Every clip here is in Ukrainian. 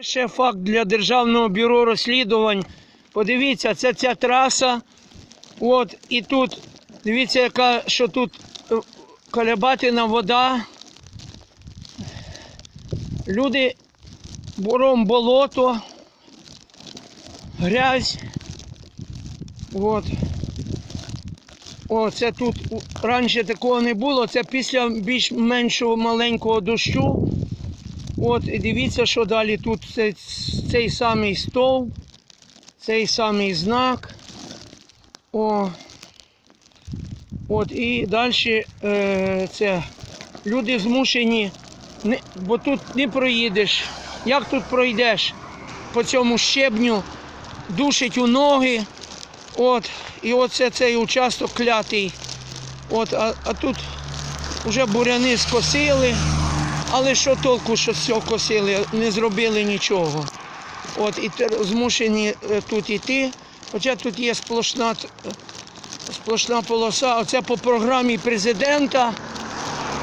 Ще факт для Державного бюро розслідувань. Подивіться, це ця траса. От, і тут, дивіться, яка, що тут е, колебатина вода. Люди бором болото, грязь. От. О, це тут раніше такого не було. Це після більш меншого маленького дощу. От, і дивіться, що далі тут цей, цей самий стовп, цей самий знак. О. От, і далі е, це люди змушені, не, бо тут не проїдеш. Як тут пройдеш по цьому щебню, душить у ноги. От, і оце цей участок клятий. От, а, а тут вже буряни скосили. Але що толку, що все косили, не зробили нічого. От і змушені е, тут йти. Хоча тут є сплошна, е, сплошна полоса. Оце по програмі президента.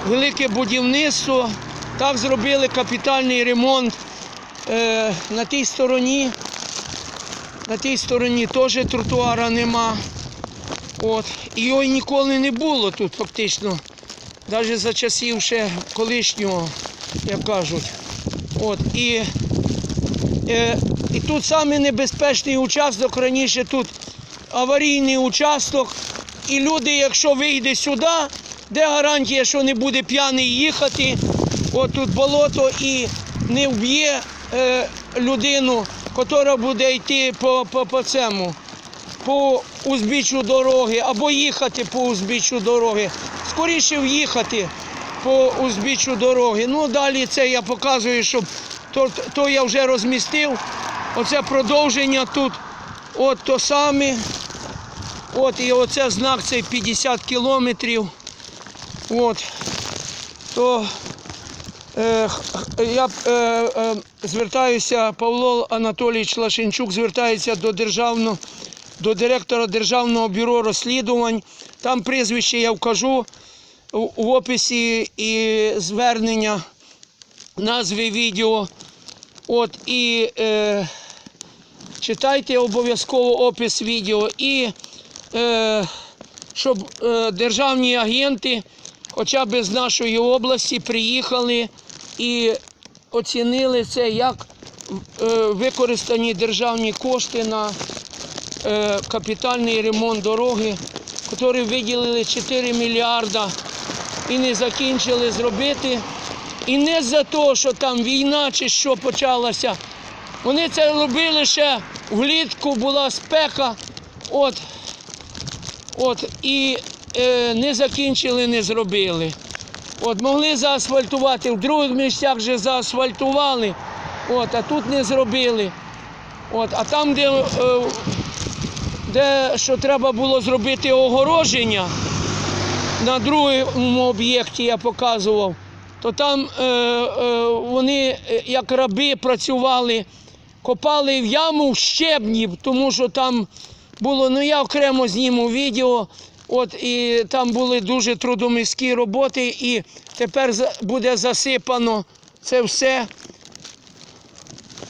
Велике будівництво. Так зробили капітальний ремонт е, на тій стороні. На тій стороні теж тротуара нема. От. І його ніколи не було тут фактично. Навіть за часів ще колишнього, як кажуть. От, і, е, і тут самий небезпечний участок, раніше тут аварійний участок. І люди, якщо вийде сюди, де гарантія, що не буде п'яний їхати, от тут болото і не вб'є е, людину, яка буде йти по, по, по цьому по узбіччю дороги або їхати по узбіччю дороги. Скоріше в'їхати по узбіччю дороги. Ну далі це я показую, щоб то, то я вже розмістив. Оце продовження тут. От то саме. От і оце знак цей 50 кілометрів. От. То е, я е, е, звертаюся, Павло Анатолійович Лашенчук звертається до державного до директора Державного бюро розслідувань. Там прізвище я вкажу у описі і звернення, назви відео. От і е, читайте обов'язково опис відео. І е, щоб е, державні агенти, хоча б з нашої області, приїхали і оцінили це, як е, використані державні кошти на капітальний ремонт дороги, який виділили 4 мільярда і не закінчили зробити. І не за те, що там війна чи що почалася. Вони це робили ще влітку, була спека. От, от, і е, не закінчили, не зробили. От, могли заасфальтувати, в других місцях вже заасфальтували, от, а тут не зробили. От, а там, де е, де що треба було зробити огороження на другому об'єкті я показував, то там е, е, вони е, як раби працювали, копали в яму в щебні, тому що там було, ну я окремо зніму відео. От і там були дуже трудомісткі роботи, і тепер буде засипано це все.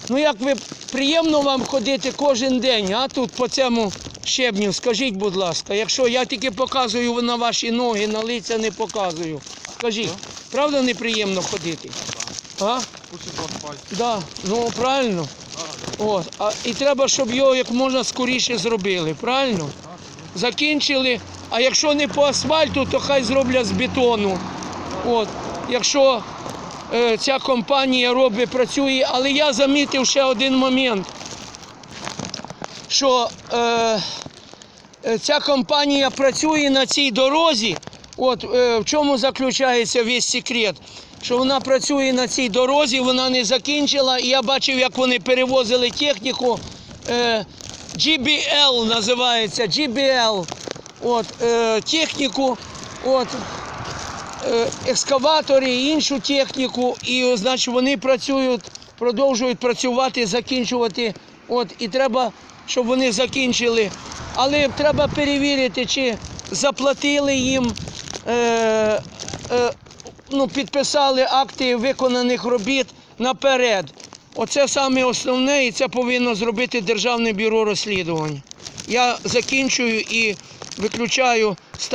Ну як ви приємно вам ходити кожен день, а тут по цьому щебню, скажіть, будь ласка, якщо я тільки показую на ваші ноги, на лиця не показую. Скажіть, правда неприємно ходити? А? Да, ну правильно. От. А, і треба, щоб його як можна скоріше зробили, правильно? Закінчили, а якщо не по асфальту, то хай зроблять з бетону. От. Якщо е, ця компанія робить, працює, але я замітив ще один момент, що е, е, ця компанія працює на цій дорозі. От е, в чому заключається весь секрет? Що вона працює на цій дорозі, вона не закінчила. І я бачив, як вони перевозили техніку. Е, GBL називається GBL. От, е, техніку, от, е, екскаватори іншу техніку. І значить, вони працюють, продовжують працювати, закінчувати. От, і треба, щоб вони закінчили. Але треба перевірити, чи заплатили їм, е, е, ну, підписали акти виконаних робіт наперед. Оце саме основне, і це повинно зробити Державне бюро розслідувань. Я закінчую і виключаю, ставлю.